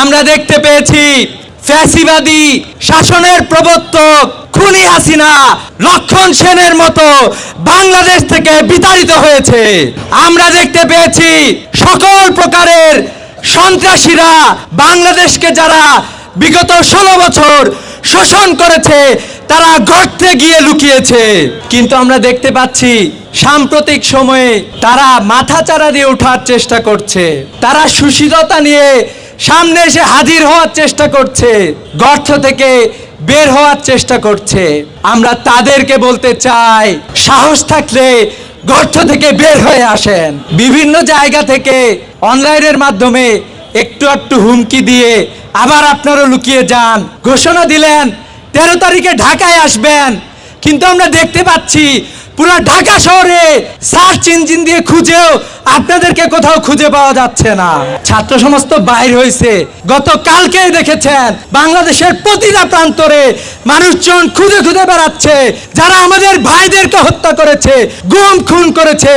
আমরা দেখতে পেয়েছি ফ্যাসিবাদী শাসনের প্রবর্তক খুনি হাসিনা লক্ষণ সেনের মতো বাংলাদেশ থেকে বিতাড়িত হয়েছে। আমরা দেখতে পেয়েছি সকল প্রকারের সন্ত্রাসীরা বাংলাদেশকে যারা বিগত ষোলো বছর শোষণ করেছে, তারা গর্তে গিয়ে লুকিয়েছে। কিন্তু আমরা দেখতে পাচ্ছি সাম্প্রতিক সময়ে তারা মাথাচাড়া দিয়ে ওঠার চেষ্টা করছে। তারা সুশীলতা নিয়ে সামনে এসে হাজির হওয়ার চেষ্টা করছে, গর্ত থেকে বের হওয়ার চেষ্টা করছে। আমরা তাদেরকে বলতে চাই, সাহস থাকলে গর্ত থেকে বের হয়ে আসেন। বিভিন্ন জায়গা থেকে অনলাইনের মাধ্যমে একটু একটু হুমকি দিয়ে আবার আপনারা লুকিয়ে যান। ঘোষণা দিলেন, তেরো তারিখে ঢাকায় আসবেন। কিন্তু আমরা দেখতে পাচ্ছি পুরো ঢাকা শহরে সার্চ ইঞ্জিন দিয়ে খুঁজেও আপনাদেরকে কোথাও খুঁজে পাওয়া যাচ্ছে না। ছাত্র সমস্ত বাইর হয়েছে। গত কালকেই দেখেছেন বাংলাদেশের প্রতিটা প্রান্তরে মানুষজন খুঁজে খুঁজে বেড়াচ্ছে। যারা আমাদের ভাইদেরকে হত্যা করেছে, গুম, খুন করেছে,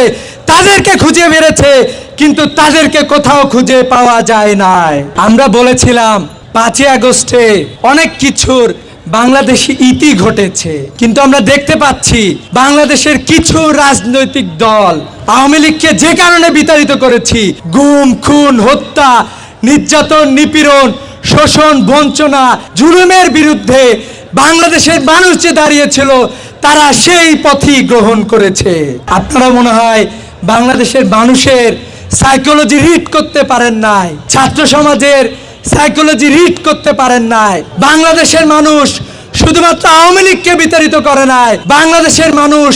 তাদেরকে খুঁজে বেড়েছে, কিন্তু তাদেরকে কোথাও খুঁজে পাওয়া যায় নাই। আমরা বলেছিলাম, পাঁচই আগস্টে অনেক কিছুর বাংলাদেশি ইতি ঘটেছে। কিন্তু আমরা দেখতে পাচ্ছি বাংলাদেশের কিছু রাজনৈতিক দল, আওয়ামী লীগকে যে কারণে বিতাড়িত করেছি, গুম, খুন, হত্যা, নির্যাতন, নিপীড়ন, শোষণ, বঞ্চনা, জুলুমের বিরুদ্ধে বাংলাদেশের মানুষ যে দাঁড়িয়েছিল, তারা সেই পথই গ্রহণ করেছে। আপনারা মনে হয় বাংলাদেশের মানুষের সাইকোলজি রিড করতে পারেন নাই, ছাত্র সমাজের সাইকোলজি রিড করতে পারেন নাই। বাংলাদেশের মানুষ শুধুমাত্র আওয়ামী লীগকে বিতাড়িত করে নাই। বাংলাদেশের মানুষ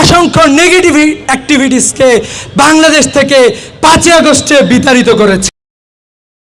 অসংখ্য নেগেটিভ অ্যাক্টিভিটিসকে বাংলাদেশ থেকে পাঁচই আগস্টে বিতাড়িত করেছে।